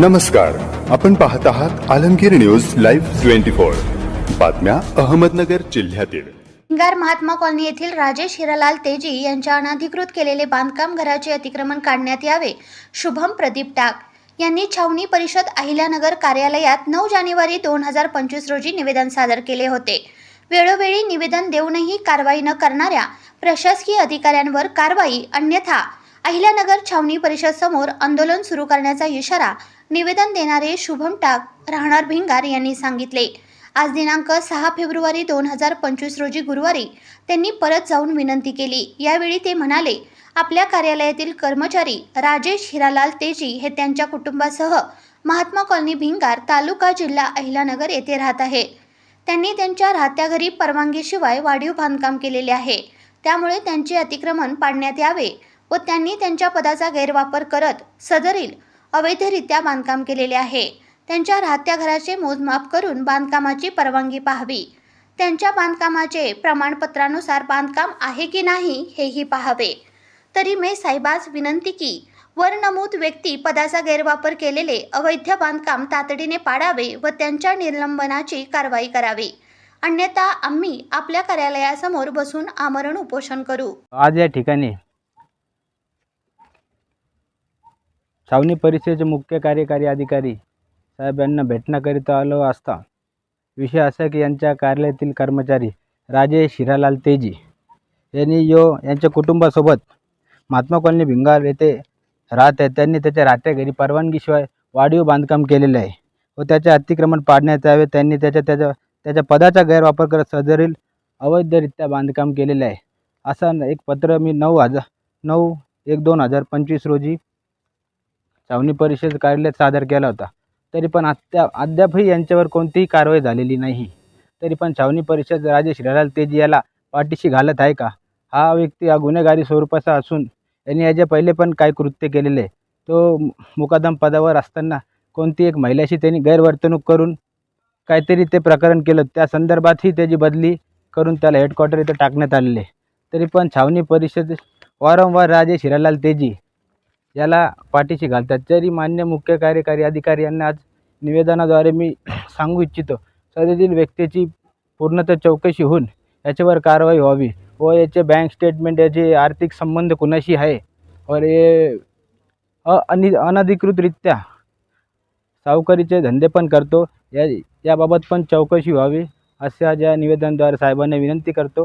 नमस्कार. आपण पाहत आहात Alamgir news live twenty four. बातम्या अहमदनगर जिल्ह्यातील. भिंगार महात्मा कॉलनी येथील राजेश हिरालाल तेजी यांच्या अनधिकृत केलेले बांधकाम घराचे अतिक्रमण काढण्यात यावे. शुभम प्रदीप टाक यांनी छावणी परिषद अहिल्यानगर कार्यालयात नऊ जानेवारी दोन हजार पंचवीस रोजी निवेदन सादर केले होते. वेळोवेळी निवेदन देऊनही कारवाई न करणाऱ्या प्रशासकीय अधिकाऱ्यांवर कारवाई अन्यथा अहिल्यानगर छावणी परिषद समोर आंदोलन सुरू करण्याचा इशारा निवेदन देणारे शुभम टाक राहणार भिंगार यांनी सांगितले. आज दिनांक सहा फेब्रुवारी दोन हजार पंचवीस रोजी गुरुवारी त्यांनी परत जाऊन विनंती केली. यावेळी ते म्हणाले आपल्या कार्यालयातील कर्मचारी राजेश हिरालाल तेजी हे त्यांच्या कुटुंबासह महात्मा कॉलनी भिंगार तालुका जिल्हा अहिलानगर येथे राहत आहे. त्यांनी त्यांच्या राहत्या घरी परवानगीशिवाय वाढीव बांधकाम केलेले आहे. त्यामुळे त्यांचे अतिक्रमण पाडण्यात यावे व त्यांनी त्यांच्या पदाचा गैरवापर करत सदरील अवैधरित्या बांधकाम केलेले आहे. त्यांच्या राहत्या घराचे मोजमाप करून बांधकामाची परवानगी पाहावी. त्यांच्या बांधकामाचे प्रमाणपत्रानुसार बांधकाम आहे की नाही हेही पाहावे. तरी मे साहेबास विनंती की वर नमूद व्यक्ती पदाचा गैरवापर केलेले अवैध बांधकाम तातडीने पाडावे व त्यांच्या निलंबनाची कारवाई करावी. अन्यथा आम्ही आपल्या कार्यालयासमोर बसून आमरण उपोषण करू. आज या ठिकाणी छावणी परिषदेचे मुख्य कार्यकारी अधिकारी साहेब यांना भेटण्याकरिता आलो असता विषय असा की यांच्या कार्यालयातील कर्मचारी राजेश हिरालाल तेजी यांनी यो यांच्या कुटुंबासोबत महात्मा कॉलनी भिंगार येथे राहत आहे त्यांनी त्याच्या राहत्या घरी परवानगीशिवाय वाढीव बांधकाम केलेले आहे व त्याचे अतिक्रमण पाडण्यात यावे. त्यांनी त्याच्या त्याच्या त्याच्या पदाचा गैरवापर करत सदरील अवैधरित्या बांधकाम केलेले आहे. असा एक पत्र मी नऊ हजार नऊ एक दोन हजार पंचवीस रोजी छावणी परिषद कार्यालयात सादर केला होता. तरी पण आत्या अद्यापही यांच्यावर कोणतीही कारवाई झालेली नाही. तरी पण छावणी परिषद राजेश रलाल तेजी याला पाठीशी घालत आहे का? हा व्यक्ती हा गुन्हेगारी स्वरूपाचा असून यांनी याच्या पहिले पण काय कृत्य केलेले. आहे तो मुकादम पदावर असताना कोणती एक महिलाशी त्यांनी गैरवर्तणूक करून काहीतरी ते प्रकरण केलं त्या संदर्भातही त्याची बदली करून त्याला हेडक्वार्टर इथं टाकण्यात आलेले. तरी पण छावणी परिषद वारंवार राजेश हिरालाल तेजी याला पाठीशी घालतात. तरी मान्य मुख्य कार्यकारी अधिकारी यांना आज निवेदनाद्वारे मी सांगू इच्छितो सदरील व्यक्तीची पूर्णतः चौकशी होऊन याच्यावर कारवाई व्हावी व याचे बँक स्टेटमेंट याचे आर्थिक संबंध कुणाशी आहे वर हे अनि अनधिकृतरित्या सावकारीचे धंदे पण करतो. या याबाबत पण चौकशी व्हावी अशा ज्या निवेदनाद्वारे साहेबांना विनंती करतो.